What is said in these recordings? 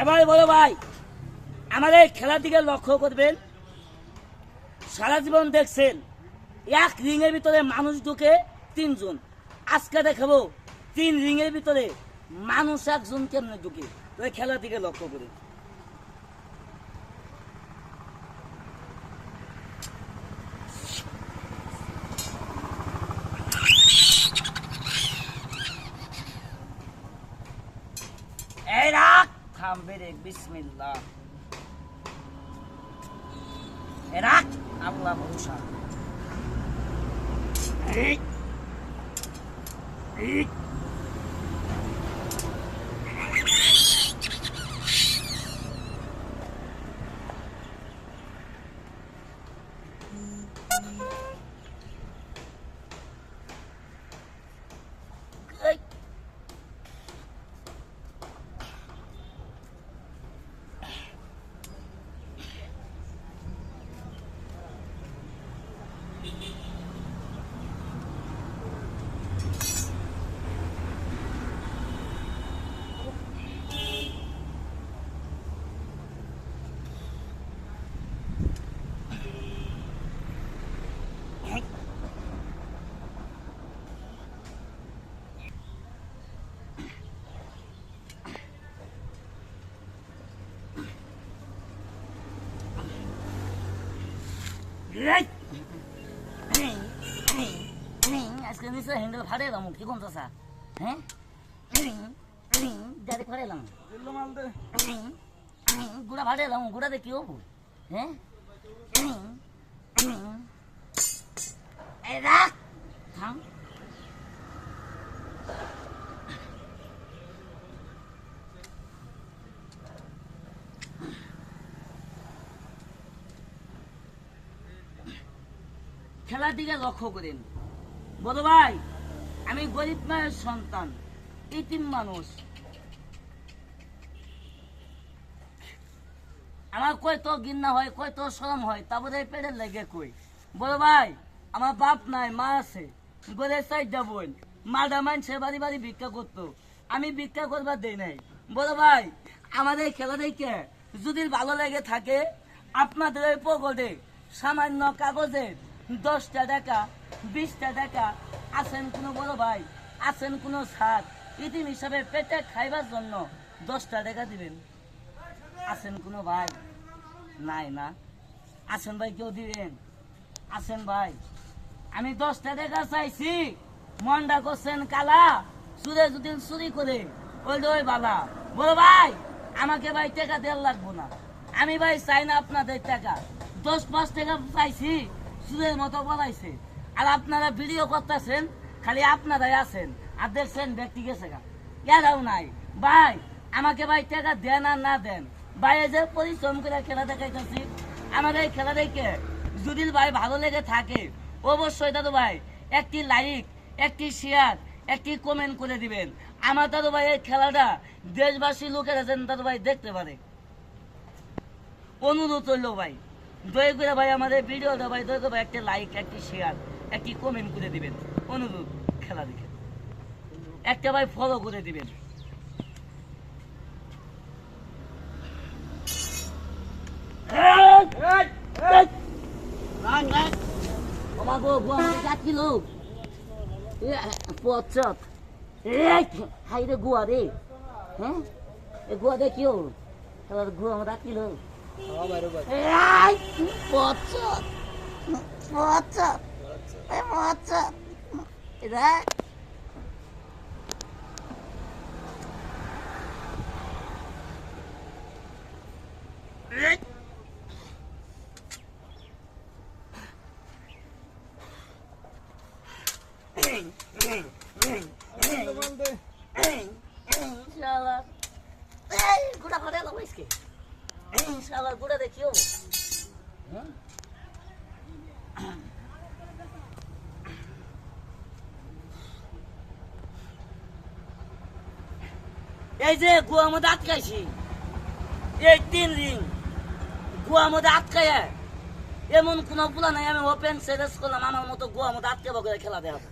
এবারে বলো ভাই, আমাদের খেলার দিকে লক্ষ্য করবেন। সারা জীবন দেখছেন, এক রিংয়ের ভিতরে মানুষ ঢুকে তিনজন। আজকে দেখাবো, তিন রিংয়ের ভিতরে মানুষ একজন কেমনে ঢুকে। এই খেলার দিকে লক্ষ্য করি এই রে বিসমিল্লাহ রাখ আল্লাহ ভরসা এই এই এই! আজকে নিশ্চয় হ্যান্ডেল ফাটে এলাম কি কোন চাষা হ্যাঁ? ডাইরেক্ট ফাটে এলাম। গুড়া ফাটে এলাম গুড়া দেখি হবু? হ্যাঁ? রাখ থাম। খেলার দিকে লক্ষ্য করেন। বড় ভাই, আমি গরিব মায়ের সন্তান ইতিম মানুষ। আমার কই তো গিন্না হয় কই তো শরম হয়, তারপরে পেটের লেগে কই? বড় ভাই, আমার বাপ নাই, মা আছে। গলে সাইডটা বোন মাডা মানছে বাড়ি বাড়ি ভিক্ষা করতো। আমি ভিক্ষা করবার দেই নাই। বড় ভাই আমাদের খেলা দেখে যদি ভালো লেগে থাকে, আপনাদের ওই পকেটে সামান্য কাগজে দশটা টাকা বিশটা টাকা আছেন কোনো বড় ভাই, আছেন কোনো সার ইতিম হিসাবে পেটে খাইবার জন্য দশটা টাকা দিবেন। আছেন কোনো ভাই? নাই না। আছেন ভাই কেউ দিবেন? আছেন ভাই? আমি দশটা টাকা চাইছি। মনটা করছেন কালা, সুরে যদি চুরি করে ওই ওই বালা। বলো ভাই, আমাকে ভাই টাকা দেওয়ার লাগবো না। আমি ভাই চাই না আপনাদের টাকা। দশ পাঁচ টাকা চাইছি। সুরের মতো বলাইছে। আর আপনারা ভিডিও করতেছেন, খালি আপনারাই আছেন। আর দেখছেন ব্যক্তি গেছে গা। এরাও নাই। ভাই, আমাকে ভাই টাকা দেন আর না দেন বাইরে যে পরিশ্রম করে খেলা দেখাইতেছি, আমার এই খেলা দেখে যদি ভাই ভালো লেগে থাকে, অবশ্যই দাদু ভাই, একটি লাইক একটি শেয়ার একটি কমেন্ট করে দিবেন। আমার দাদু ভাই এই খেলাটা দেশবাসী লোকেরা যেন দাদু ভাই দেখতে পারে। অনুরোধ হইল ভাই। দয়া করে ভাই আমাদের ভিডিওটা ভাই, দয়া করে ভাই একটা লাইক একটি শেয়ার একটি কমেন্ট করে দিবেন। অনুরোধ খেলা দেখে। একটা ভাই ফলো করে দিবেন। হাই রে গুয়া রে। হ্যাঁ? এ গুয়া দেখিও এবার গুয়া Ai, moça! Moça! É moça! Né? İnşallah. Ey, kurak oraya da mı eski? দেখিও এই যে গুয়া মধ্যে আটকাইছি। এই তিন রিং। গুয়া মধ্যে আটকায় এমন কোন পোলা নাই, আমি ওপেন চ্যালেঞ্জ করলাম, আমার মতো গুয়া মধ্যে আটকে বকে খেলা দেখাবো।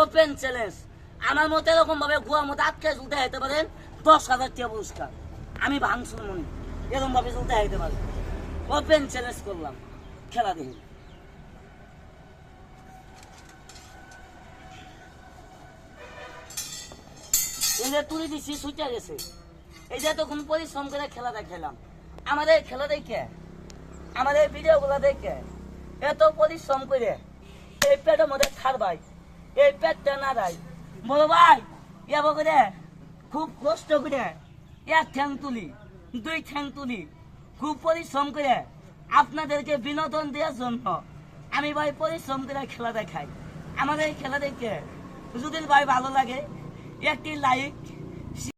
ওপেন চ্যালেঞ্জ আমার মতো এরকম ভাবে গুয়া মধ্যে আটকে উঠে যেতে পারেন দশ হাজার টাকা পুরস্কার। আমি ভাঙচুর মনে এরকম ভাবে চলতে হাইতে পারি। ওপেন চ্যালেঞ্জ করলাম, খেলা দেখি। তুলে দিচ্ছি ছুটে গেছে। এই যে তখন পরিশ্রম করে খেলাটা খেলাম আমাদের খেলা দেখে, আমাদের ভিডিওগুলো দেখে এত পরিশ্রম করে এই পেটের মধ্যে খারবাই এই পেটটা না দেয় বলো ভাই এব করে খুব কষ্ট করে এক ঠ্যাং তুলি। দুই ঠ্যাং তুলি। খুব পরিশ্রম করে আপনাদেরকে বিনোদন দেওয়ার জন্য আমি ভাই পরিশ্রম করে খেলা দেখাই। আমাদের এই খেলা দেখে যদি ভাই ভালো লাগে, একটি লাইক